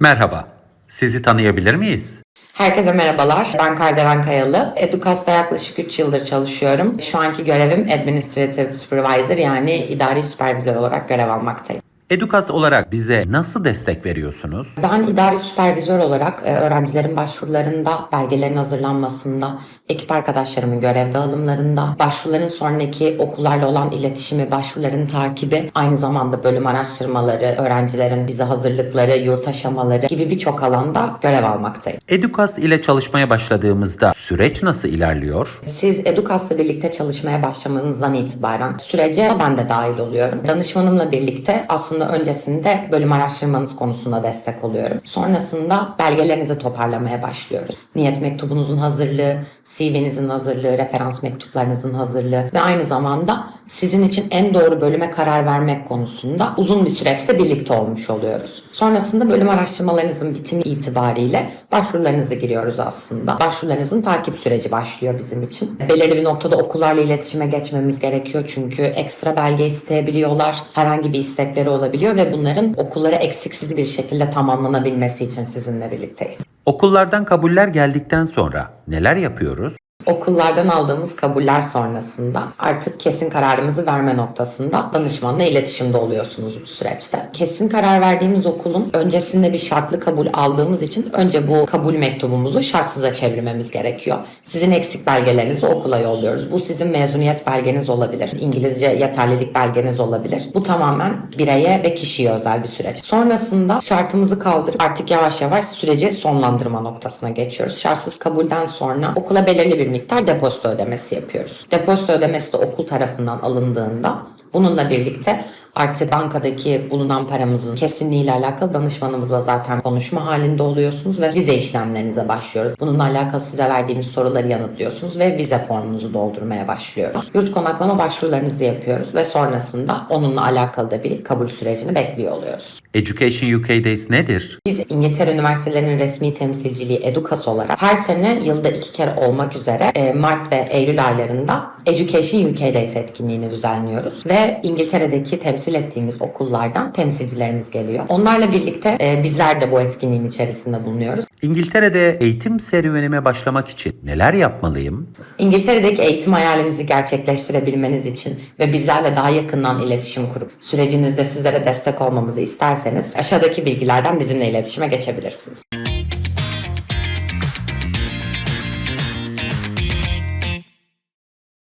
Merhaba, sizi tanıyabilir miyiz? Herkese merhabalar. Ben Kardelen Kayalı. Edukas'ta yaklaşık 3 yıldır çalışıyorum. Şu anki görevim Administrative Supervisor yani idari süpervizör olarak görev almaktayım. Edukas olarak bize nasıl destek veriyorsunuz? Ben idari süpervizör olarak e, öğrencilerin başvurularında, belgelerin hazırlanmasında, ekip arkadaşlarımın görev dağılımlarında, başvuruların sonraki okullarla olan iletişimi, başvuruların takibi, aynı zamanda bölüm araştırmaları, öğrencilerin bize hazırlıkları, yurt aşamaları gibi birçok alanda görev almaktayım. Edukas ile çalışmaya başladığımızda süreç nasıl ilerliyor? Siz Edukas'la birlikte çalışmaya başlamanızdan itibaren sürece ben de dahil oluyorum. Danışmanımla birlikte aslında öncesinde bölüm araştırmanız konusunda destek oluyorum. Sonrasında belgelerinizi toparlamaya başlıyoruz. Niyet mektubunuzun hazırlığı, CV'nizin hazırlığı, referans mektuplarınızın hazırlığı ve aynı zamanda sizin için en doğru bölüme karar vermek konusunda uzun bir süreçte birlikte olmuş oluyoruz. Sonrasında bölüm araştırmalarınızın bitimi itibariyle başvurularınızı giriyoruz aslında. Başvurularınızın takip süreci başlıyor bizim için. Belirli bir noktada okullarla iletişime geçmemiz gerekiyor çünkü ekstra belge isteyebiliyorlar. Herhangi bir istekleri olabiliyor ve bunların okullara eksiksiz bir şekilde tamamlanabilmesi için sizinle birlikteyiz. Okullardan kabuller geldikten sonra neler yapıyoruz? Okullardan aldığımız kabuller sonrasında artık kesin kararımızı verme noktasında danışmanla iletişimde oluyorsunuz bu süreçte. Kesin karar verdiğimiz okulun öncesinde bir şartlı kabul aldığımız için önce bu kabul mektubumuzu şartsıza çevirmemiz gerekiyor. Sizin eksik belgelerinizi okula yolluyoruz. Bu sizin mezuniyet belgeniz olabilir. İngilizce yeterlilik belgeniz olabilir. Bu tamamen bireye ve kişiye özel bir süreç. Sonrasında şartımızı kaldırıp artık yavaş yavaş süreci sonlandırma noktasına geçiyoruz. Şartsız kabulden sonra okula belirli bir miktar depozito ödemesi yapıyoruz. Depozito ödemesi de okul tarafından alındığında bununla birlikte artık bankadaki bulunan paramızın kesinliğiyle alakalı danışmanımızla zaten konuşma halinde oluyorsunuz ve vize işlemlerinize başlıyoruz. Bununla alakalı size verdiğimiz soruları yanıtlıyorsunuz ve vize formunuzu doldurmaya başlıyoruz. Yurt konaklama başvurularınızı yapıyoruz ve sonrasında onunla alakalı da bir kabul sürecini bekliyor oluyoruz. Education UK Days nedir? Biz İngiltere Üniversitelerinin resmi temsilciliği Edukas olarak her sene yılda iki kere olmak üzere e, Mart ve Eylül aylarında Education UK Days etkinliğini düzenliyoruz. Ve İngiltere'deki temsil ettiğimiz okullardan temsilcilerimiz geliyor. Onlarla birlikte e, bizler de bu etkinliğin içerisinde bulunuyoruz. İngiltere'de eğitim serüvenime başlamak için neler yapmalıyım? İngiltere'deki eğitim hayalinizi gerçekleştirebilmeniz için ve bizlerle daha yakından iletişim kurup sürecinizde sizlere destek olmamızı isterseniz aşağıdaki bilgilerden bizimle iletişime geçebilirsiniz.